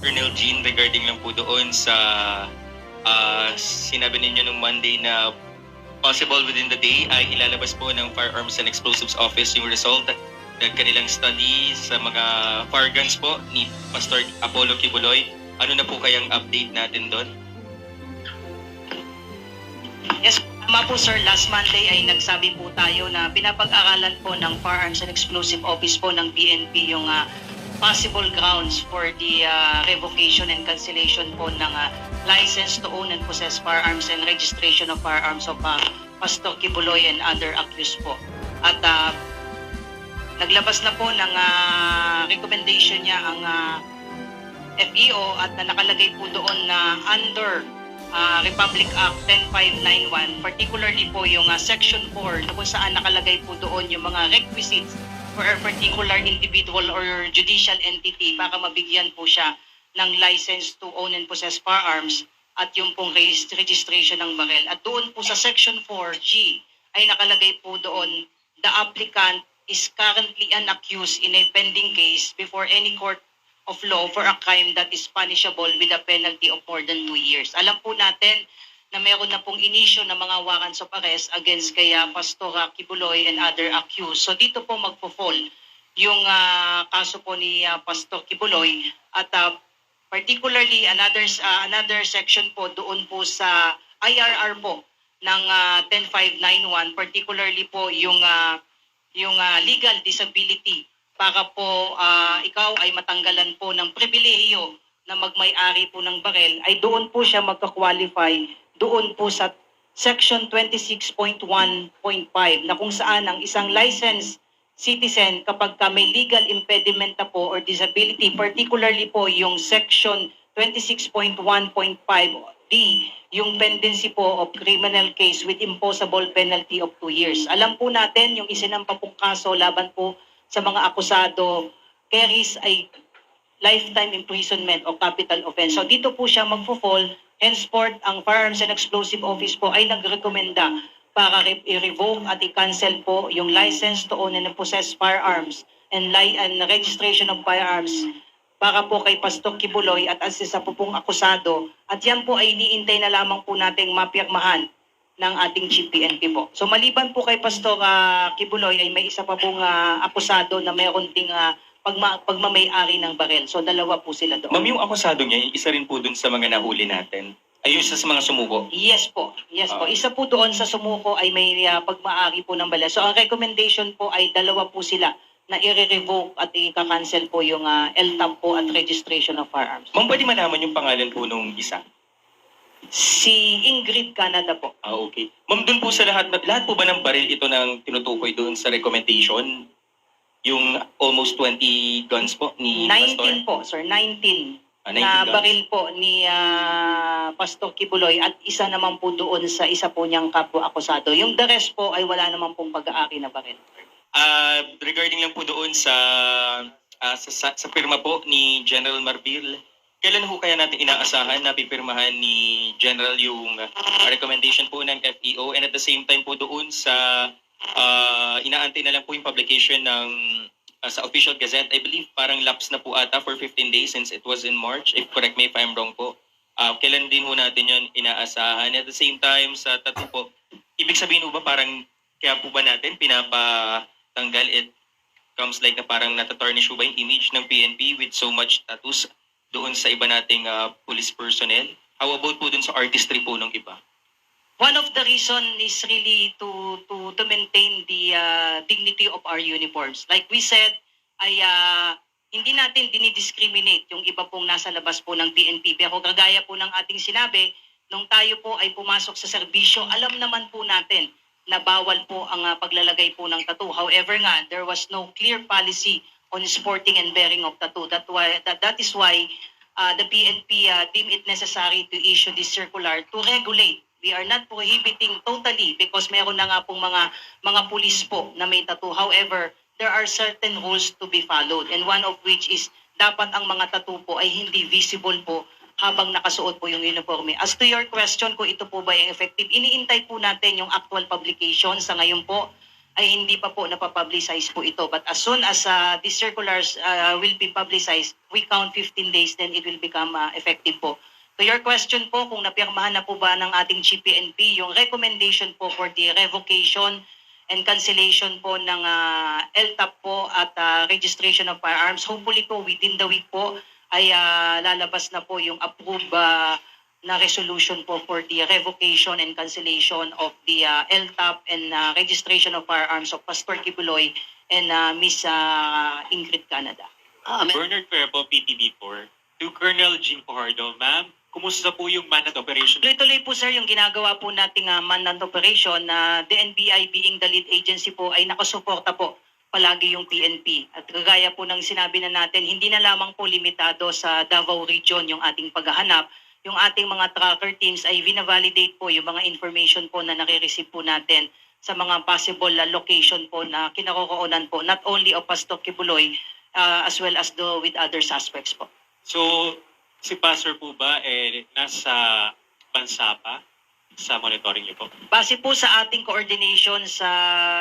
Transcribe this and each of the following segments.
Colonel Jean regarding lang po doon sa ah, sinabi ninyo nung Monday na possible within the day ay ilalabas po ng Firearms and Explosives Office yung result ng kanilang study sa mga fire guns po ni Pastor Apollo Kibuloy. Ano na po kayang update natin doon? Yes, tama po sir. Last Monday ay nagsabi po tayo na pinapag-aralan po ng Firearms and Explosive Office po ng PNP yung ah, possible grounds for the ah, revocation and cancellation po ng ah, license to own and possess firearms and registration of firearms of ah, Pastor Kibuloy and other accused po. At ah, naglabas na po ng ah, recommendation niya ang ah, FEO at na nakalagay po doon na under ah, Republic Act 10591, particularly po yung ah, Section 4 na kung saan nakalagay po doon yung mga requisites for a particular individual or judicial entity para mabigyan po siya ng license to own and possess firearms at yung pong regis- registration ng barel. At doon po sa Section 4G ay nakalagay po doon the applicant is currently an accused in a pending case before any court of law for a crime that is punishable with a penalty of more than two years. Alam po natin na meron na pong inisyo ng mga warrants of arrest against kaya Pastora Kibuloy and other accused. So dito po magpo-fall yung ah, kaso po ni ah, Pastor Kibuloy at ah, particularly another ah, another section po doon po sa IRR po ng ah, 10591 particularly po yung ah, yung ah, legal disability para po ah, ikaw ay matanggalan po ng pribilehiyo na magmay-ari po ng barel ay doon po siya magka-qualify doon po sa section 26.1.5 na kung saan ang isang licensed citizen kapag ka may legal impediment na po or disability, particularly po yung section 26.1.5D, yung pendency po of criminal case with imposable penalty of 2 years. Alam po natin yung isinampa pong kaso laban po sa mga akusado carries ay lifetime imprisonment o capital offense. So dito po siya magfo-fall. Henceforth, ang Firearms and Explosive Office po ay nagrekomenda para re- i-revoke at i-cancel po yung license to own and possess firearms and, li- and registration of firearms para po kay Pastor Kibuloy at as isa po pong akusado. At yan po ay iniintay na lamang po nating mapirmahan ng ating Chief PNP po. So maliban po kay Pastor ah, Kibuloy ay may isa pa pong ah, akusado na mayroon ding ah, pagma- pagmamay-ari ng barel. So dalawa po sila doon. Ma'am, yung akusado niya, isa rin po doon sa mga nahuli natin. Ay, yung isa sa mga sumuko. Yes po. Yes po. Ah. Isa po doon sa sumuko ay may uh, pagmaari po ng bala. So ang recommendation po ay dalawa po sila na i-revoke at i-cancel po yung uh, LTAP po at registration of firearms. Ma'am, pwede malaman yung pangalan po nung isa? Si Ingrid Canada po. Ah, okay. Ma'am, doon po sa lahat, lahat po ba ng baril ito ng tinutukoy doon sa recommendation? Yung almost 20 guns po ni 19 Pastor? po, sir. 19 Ah, 19 na guns. baril po ni ah, Pastor Kibuloy at isa naman po doon sa isa po niyang kapwa akusado. Yung the rest po ay wala naman pong pag-aari na baril. Ah, regarding lang po doon sa, ah, sa, sa, sa pirma po ni General Marbil, kailan ho kaya natin inaasahan na pipirmahan ni General yung ah, recommendation po ng FEO and at the same time po doon sa ah, inaantay na lang po yung publication ng ah, sa official gazette. I believe parang lapse na po ata for 15 days since it was in March. If correct me if I'm wrong po. Ah, kailan din ho natin yun inaasahan. At the same time sa tatlo po, ibig sabihin ho ba parang kaya po ba natin pinapatanggal it comes like na parang natatarnish ho ba yung image ng PNP with so much tattoos doon sa iba nating ah, police personnel? How about po dun sa artistry po ng iba? One of the reason is really to to to maintain the uh, dignity of our uniforms. Like we said, ay uh, hindi natin dinidiscriminate yung iba pong nasa labas po ng PNP. Pero kagaya po ng ating sinabi, nung tayo po ay pumasok sa serbisyo, alam naman po natin na bawal po ang uh, paglalagay po ng tattoo. However nga, there was no clear policy on sporting and bearing of tattoo. That why that, that is why uh, the PNP uh, deemed it necessary to issue this circular to regulate. We are not prohibiting totally because meron na nga pong mga mga pulis po na may tattoo. However, there are certain rules to be followed and one of which is dapat ang mga tattoo po ay hindi visible po habang nakasuot po yung uniforme. As to your question kung ito po ba yung effective, iniintay po natin yung actual publication sa ngayon po ay hindi pa po napapublicize po ito. But as soon as uh, these circulars uh, will be publicized, we count 15 days, then it will become uh, effective po. To your question po, kung napirmahan na po ba ng ating GPNP yung recommendation po for the revocation and cancellation po ng uh, LTAP po at uh, registration of firearms, hopefully po within the week po ay uh, lalabas na po yung approved uh, na resolution po for the revocation and cancellation of the uh, LTAP and uh, registration of firearms of Pastor Kibuloy and uh, Miss uh, Ingrid Canada. Bernard Cuervo, PTB4. To Colonel Jean Fajardo, ma'am, kumusta po yung man at operation? Tuloy-tuloy po sir yung ginagawa po nating uh, man-man operation na the NBI being the lead agency po ay nakasuporta po palagi yung PNP. At kagaya po ng sinabi na natin, hindi na lamang po limitado sa Davao Region yung ating paghahanap. Yung ating mga tracker teams ay vina-validate po yung mga information po na nare-receive po natin sa mga possible uh, location po na kinakokoonan po not only of Pastor Kibuloy uh, as well as the with other suspects po. So, si Pastor po ba eh, nasa bansa pa sa monitoring niyo po? Base po sa ating coordination sa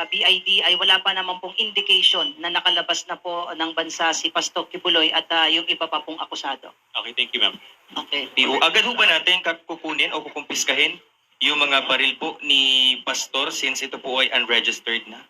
BID ay wala pa naman pong indication na nakalabas na po ng bansa si Pastor Kibuloy at ah, yung iba pa pong akusado. Okay, thank you, ma'am. Okay. PO, agad ho ba natin kukunin o kukumpiskahin yung mga baril po ni Pastor since ito po ay unregistered na?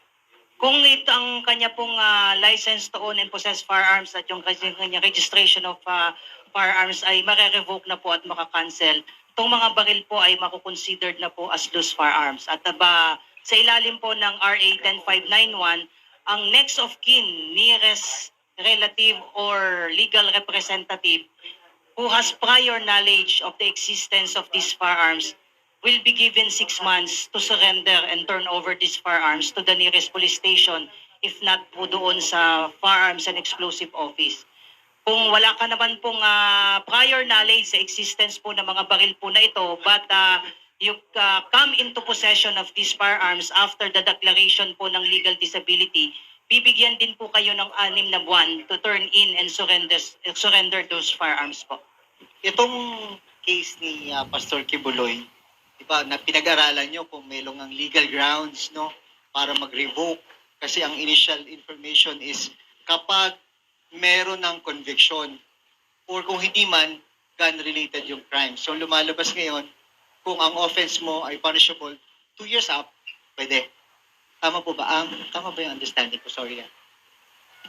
Kung ito ang kanya pong ah, license to own and possess firearms at yung kanya registration of ah, firearms ay mare-revoke na po at makakancel, itong mga baril po ay makukonsidered na po as loose firearms. At ba, sa ilalim po ng RA 10591, ang next of kin, nearest relative or legal representative who has prior knowledge of the existence of these firearms will be given six months to surrender and turn over these firearms to the nearest police station if not po doon sa Firearms and Explosive Office. Kung wala ka naman pong ah, prior knowledge sa existence po ng mga baril po na ito, but ah, you ah, come into possession of these firearms after the declaration po ng legal disability, bibigyan din po kayo ng anim na buwan to turn in and surrender, surrender those firearms po. Itong case ni ah, Pastor Kibuloy, di ba, na pinag-aralan nyo kung mayroong ang legal grounds, no, para mag-revoke. Kasi ang initial information is kapag meron ng conviction or kung hindi man, gun-related yung crime. So lumalabas ngayon, kung ang offense mo ay punishable, two years up, pwede. Tama po ba? Ang, tama ba yung understanding ko? Sorry. ah.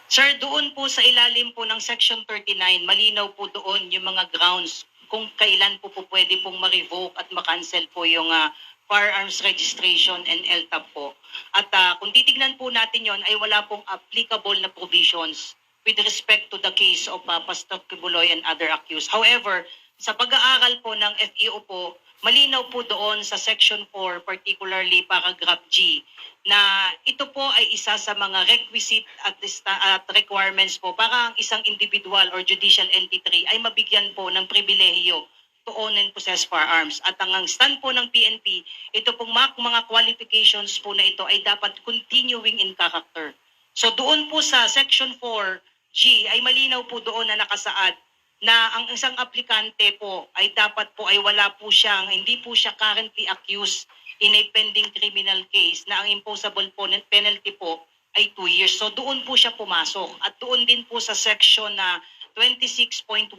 Sir, doon po sa ilalim po ng Section 39, malinaw po doon yung mga grounds kung kailan po po pwede pong ma-revoke at ma-cancel po yung ah, firearms registration and LTAP po. At ah, kung titignan po natin yon ay wala pong applicable na provisions with respect to the case of uh, Pastor Kibuloy and other accused. However, sa pag-aaral po ng FEO po, malinaw po doon sa Section 4, particularly paragraph G, na ito po ay isa sa mga requisite at, at requirements po para ang isang individual or judicial entity ay mabigyan po ng pribilehiyo to own and possess firearms. At ang stand po ng PNP, ito pong mga, qualifications po na ito ay dapat continuing in character. So doon po sa Section 4G ay malinaw po doon na nakasaad na ang isang aplikante po ay dapat po ay wala po siyang, hindi po siya currently accused in a pending criminal case na ang imposable po na penalty po ay 2 years. So doon po siya pumasok at doon din po sa section na 26.1.5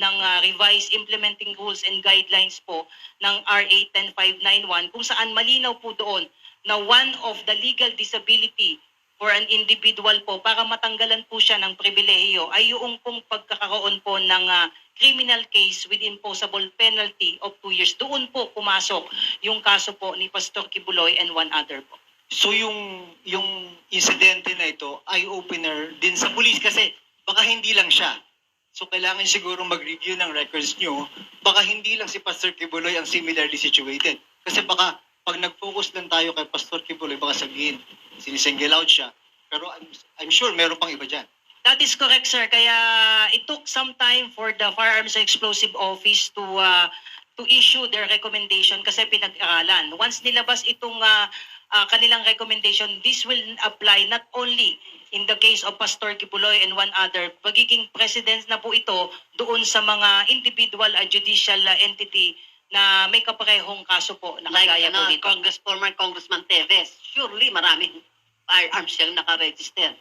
ng ah, revised implementing rules and guidelines po ng RA 10591 kung saan malinaw po doon na one of the legal disability for an individual po para matanggalan po siya ng pribilehiyo ay yung pong pagkakaroon po ng ah, criminal case with imposable penalty of 2 years. Doon po pumasok yung kaso po ni Pastor Kibuloy and one other po. So yung yung insidente na ito ay opener din sa police kasi baka hindi lang siya. So kailangan siguro mag-review ng records nyo. Baka hindi lang si Pastor Kibuloy ang similarly situated. Kasi baka pag nag-focus lang tayo kay Pastor Kibuloy, baka sabihin, sinisingle out siya. Pero I'm, I'm sure meron pang iba dyan. That is correct, sir. Kaya it took some time for the Firearms and Explosive Office to uh, to issue their recommendation kasi pinag-aralan. Once nilabas itong uh, uh, kanilang recommendation, this will apply not only in the case of Pastor Kipuloy and one other, pagiging president na po ito doon sa mga individual uh, judicial uh, entity na may kaparehong kaso po na Like, kagaya po ano, nito. Congress, former Congressman Teves. Surely, maraming firearms siyang nakaregister.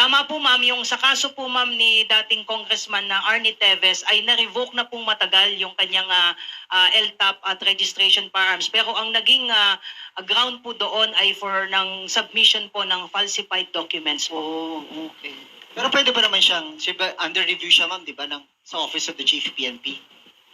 Tama po ma'am, yung sa kaso po ma'am ni dating congressman na Arnie Teves ay na-revoke na pong matagal yung kanyang ah, ah, LTAP at registration firearms. Pero ang naging ah, ground po doon ay for ng submission po ng falsified documents po. Oh, okay. Pero pwede ba naman siyang, siya ba, under review siya ma'am, di ba, ng, sa Office of the Chief PNP?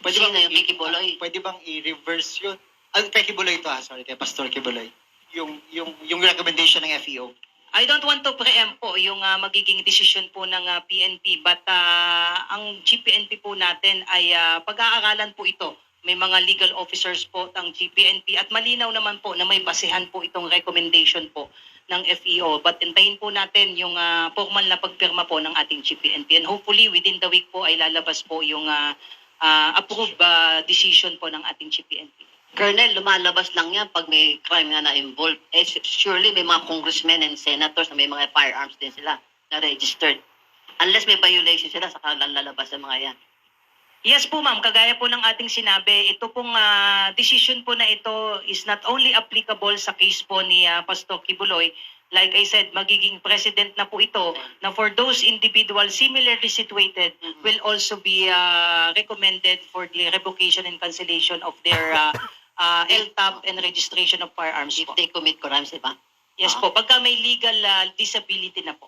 Sino yung i- Kiki Buloy? Pwede bang i-reverse yun? Ah, kay Kibuloy to ha, sorry, kay Pastor Kibuloy. Yung, yung, yung recommendation ng FEO. I don't want to preempt po yung ah, magiging decision po ng ah, PNP but ah, ang GPNP po natin ay ah, pag-aaralan po ito. May mga legal officers po ng GPNP at malinaw naman po na may basehan po itong recommendation po ng FEO. But intayin po natin yung ah, formal na pagpirma po ng ating GPNP and hopefully within the week po ay lalabas po yung ah, ah, approved ah, decision po ng ating GPNP. Colonel, lumalabas lang yan pag may crime nga na-involved. Eh, su- surely may mga congressmen and senators na may mga firearms din sila na registered. Unless may violation sila, saka lang lalabas ang mga yan. Yes po ma'am, kagaya po ng ating sinabi, ito pong ah, decision po na ito is not only applicable sa case po ni ah, Pastor Kibuloy, like I said, magiging president na po ito na for those individuals similarly situated Mhm. will also be ah, recommended for the revocation and cancellation of their ah, ah, LTAP and registration of firearms If po. they commit crimes, di ba? Yes po, pagka may legal ah, disability na po.